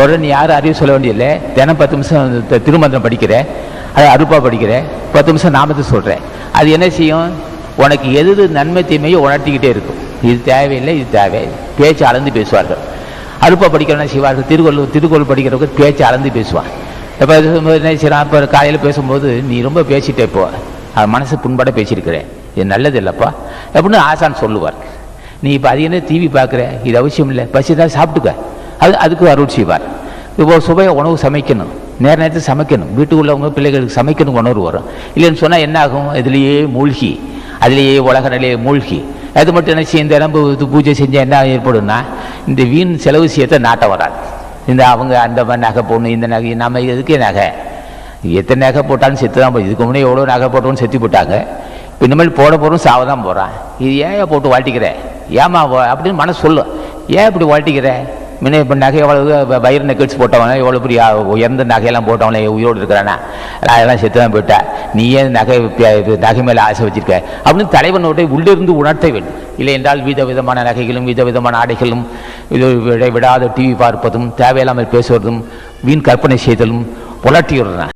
உடனே யாரும் அறிவு சொல்ல வேண்டியதில்லை. தினம் பத்து நிமிஷம் திருமந்திரம் படிக்கிற. அது அருப்பா படிக்கிறேன் பத்து நிமிஷம் நாமத்தை சொல்கிறேன் அது என்ன செய்யும்? உனக்கு எது எது நன்மை தீமையோ உணர்த்திக்கிட்டே இருக்கும். இது தேவையில்லை இது தேவை. பேச்சு அளந்து பேசுவார்கள். அருப்பா படிக்கிறவன செய்வார்கள்? திருக்குறள் திருக்குறள் படிக்கிறவங்க பேச்சு அளந்து பேசுவான் இப்போ என்ன செய்யலாம் இப்போ காலையில் பேசும்போது நீ ரொம்ப பேசிட்டே இப்போ அது மனசு புண்பட பேசியிருக்கிறேன் இது நல்லது இல்லைப்பா. அப்படின்னு ஆசான் சொல்லுவார். நீ இப்போ அது என்ன டிவி பார்க்குற? இது அவசியம் இல்லை. பசி தான் சாப்பிட்டுக்க. அது அதுக்கு அருள் செய்வார். இப்போ சுவையாக உணவு சமைக்கணும். நேர நேரத்தில் சமைக்கணும். வீட்டுக்குள்ளவங்க பிள்ளைகளுக்கு சமைக்கணும் உணர்வு வரும். இல்லைன்னு சொன்னால் என்ன ஆகும்? இதுலேயே மூழ்கி. அதிலேயே உலக நிலையை மூழ்கி. அது மட்டும் என்ன செய்ய இந்த இடம் இது பூஜை செஞ்சால் என்ன ஏற்படும்னா இந்த வீண் செலவு செய்யத்த நாட்டம் வராது. இந்த அவங்க அந்த மாதிரி நகை போடணும் இந்த நகை நம்ம எதுக்கே நகை? எத்தனை நகை போட்டாலும் செத்து தான் போய் இதுக்கு முன்னே எவ்வளோ நகை போட்டோன்னு செத்து போட்டாங்க இப்போ இனிமேல் போட போகிறோம் சாவ தான் போகிறான் இது ஏன் போட்டு வாழ்த்திக்கிற? ஏமா வா- அப்படின்னு மனசு சொல்லும். ஏன் இப்படி வாழ்த்திக்கிற? முன்ன இப்போ நகை எவ்வளவு வ- வயிறு போட்டவனே போட்டவன எவ்வளோ பெரிய உயர்ந்த நகையெல்லாம் போட்டவனே உயிரோடு இருக்கிறானா? அதெல்லாம் செத்து தான் போயிட்டேன். நீ ஏன் நகை இது நகை மேலே ஆசை வச்சிருக்க? அப்படின்னு தலைவனோட உள்ளிருந்து உணர்த்த வேண்டும். இல்லை என்றால் வித விதமான நகைகளும் வித விதமான ஆடைகளும் இது விட- விடாத டிவி பார்ப்பதும் தேவையில்லாமல் பேசுவதும் வீண் கற்பனை செய்தலும் புலட்டி விடுறேன்.